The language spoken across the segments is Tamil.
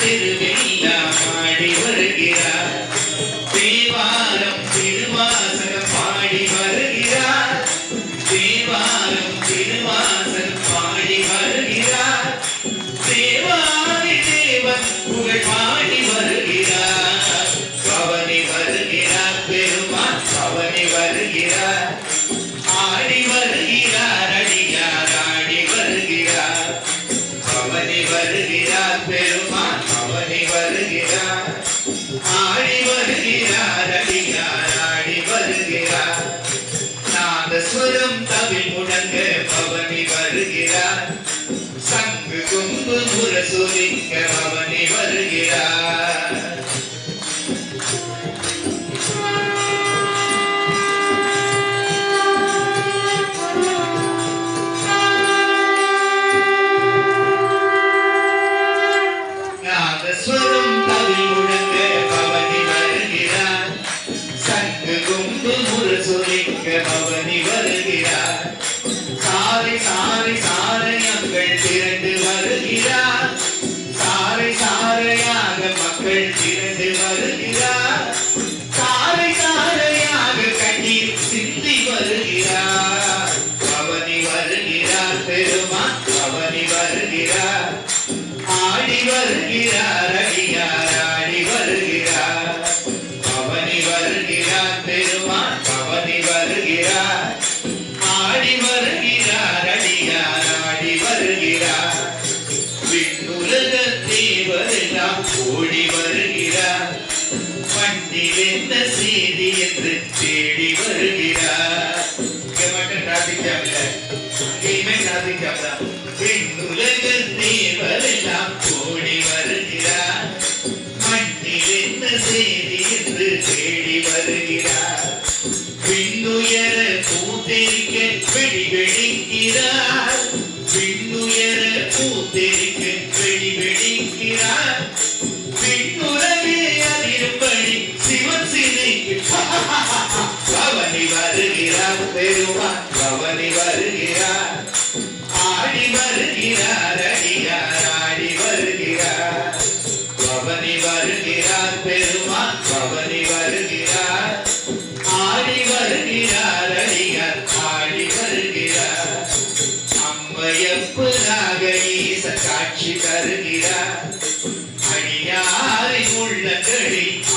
திருவிழி புறம் தமிழ் முழங்க பவனி வருகிறார். சங்கு கொம்பு முரசொலிக்க பவனி கண்கள் திறந்து வருகிறார். சாலை சாலையாக கண்ணீர் சிந்தி வருகிறார். பவனி வருகிறார் பெருமா பவனி வருகிறார். ஆடி வருகிறார் அடியார். ஓடி வருகிறார். வண்டியில் என்ன செய்தி என்று தேடி வருகிறார். இங்கே மட்டும் டிராபிக் ஜாம்ல இங்கேயுமே டிராபிக்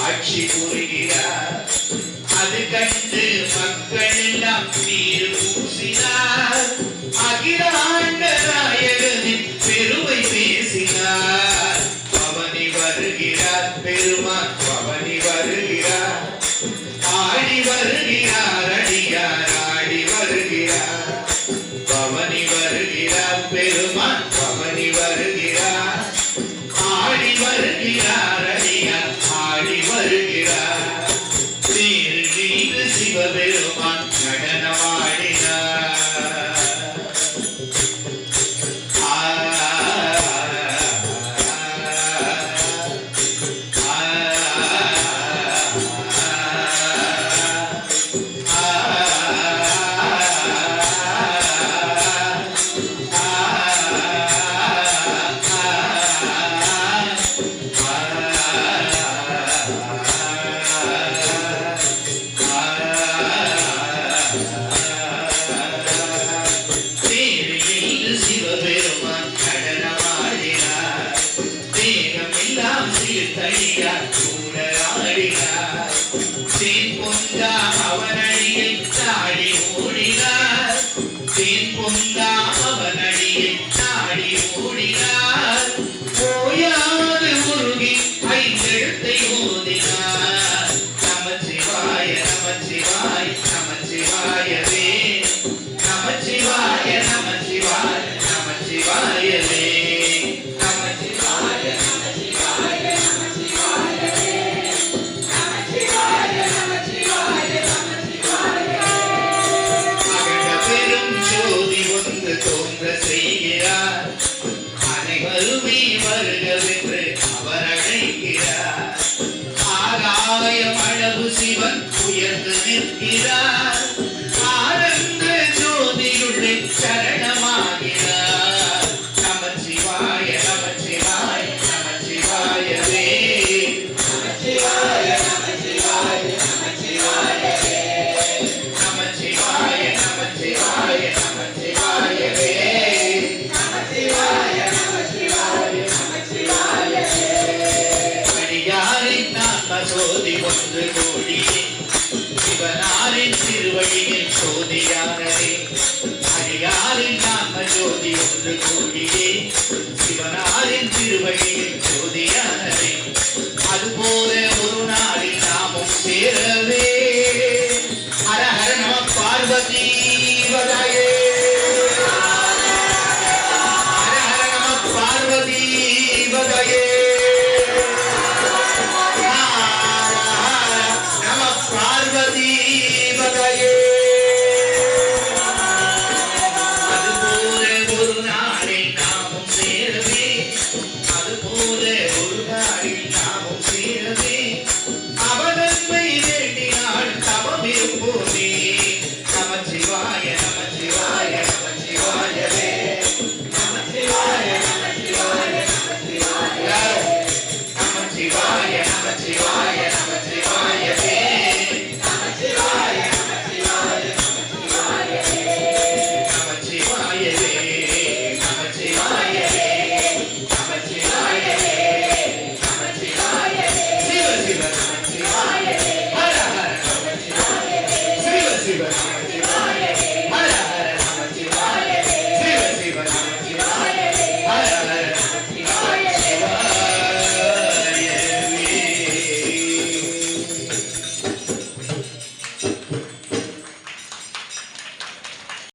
ஆட்சி புரிகிறார் அது கண்டு மக்கள் எல்லாம் நீர் பூசினார். அகிலார் Yeah. வருகவென்று அவர் அழைக்கிறார் ஆகாய அளவு சிவன் உயர்ந்து நிற்கிறார். அறவே அடியாரின் நாம ஜோதி ஒன்று கூடியே. சிவனாரின் திருவழியில் ஜோதியானவே அதுபோல ஒரு நாளில் நாமும் சேரவே. ஹரஹர நம பார்வதி வதாயே. ஹரஹர நம பார்வதி வதாயே. நம பார்வதி வதாயே.